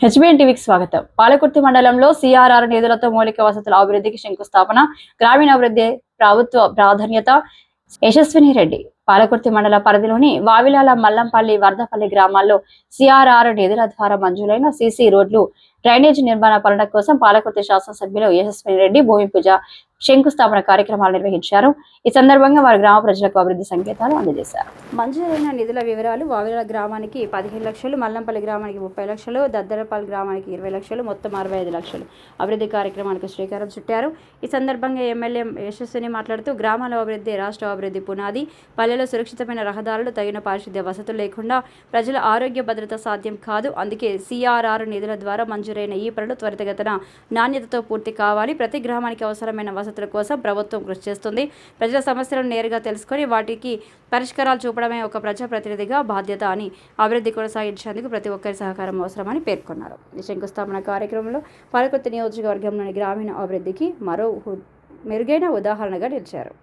HBN టీవీకి స్వాగతం. పాలకుర్తి మండలంలో సిఆర్ఆర్ నిధులతో మౌలిక వసతుల అభివృద్ధికి శంకుస్థాపన గ్రామీణాభివృద్ధి ప్రభుత్వ ప్రాధాన్యత యశస్విని రెడ్డి. పాలకుర్తి మండల పరిధిలోని వావిలాల మల్లంపల్లి వరదపల్లి గ్రామాల్లో సిఆర్ఆర్ నిధుల ద్వారా మంజూరైన సీసీ రోడ్లు డ్రైనేజీ నిర్మాణ పనుల కోసం పాలకుర్తి శాసనసభ్యులు యశస్విని రెడ్డి భూమి పూజ శంకుస్థాపన కార్యక్రమాలు నిర్వహించారు. ఈ సందర్భంగా వారు గ్రామ ప్రజలకు అభివృద్ధి సంకేతాలు అందజేశారు. మంజూరైన నిధుల వివరాలు వావిల గ్రామానికి పదిహేను లక్షలు మల్లంపల్లి గ్రామానికి ముప్పై లక్షలు దద్దరపల్లి గ్రామానికి ఇరవై లక్షలు మొత్తం అరవై ఐదు లక్షలు అభివృద్ధి కార్యక్రమానికి శ్రీకారం చుట్టారు. ఈ సందర్భంగా ఎమ్మెల్యే యశస్విని మాట్లాడుతూ గ్రామాల అభివృద్ధి రాష్ట్ర అభివృద్ధి పునాది పల్లెలో సురక్షితమైన రహదారులు తగిన పారిశుద్ధ్య వసతులు లేకుండా ప్రజల ఆరోగ్య భద్రత సాధ్యం కాదు. అందుకే సిఆర్ఆర్ నిధుల ద్వారా మంజూరైన ఈ పనులు త్వరితగతన నాణ్యతతో పూర్తి కావాలి. ప్రతి గ్రామానికి అవసరమైన వసతుల కోసం ప్రభుత్వం కృషి చేస్తుంది. ప్రజల సమస్యలను నేరుగా తెలుసుకొని వాటికి పరిష్కారాలు చూపడమే ఒక ప్రజాప్రతినిధిగా బాధ్యత అని అభివృద్ధి కొనసాగించేందుకు ప్రతి ఒక్కరి సహకారం అవసరమని పేర్కొన్నారు. ఈ శంకుస్థాపన కార్యక్రమంలో పాలకొత్త నియోజకవర్గంలోని గ్రామీణ అభివృద్ధికి మరో మెరుగైన ఉదాహరణగా నిలిచారు.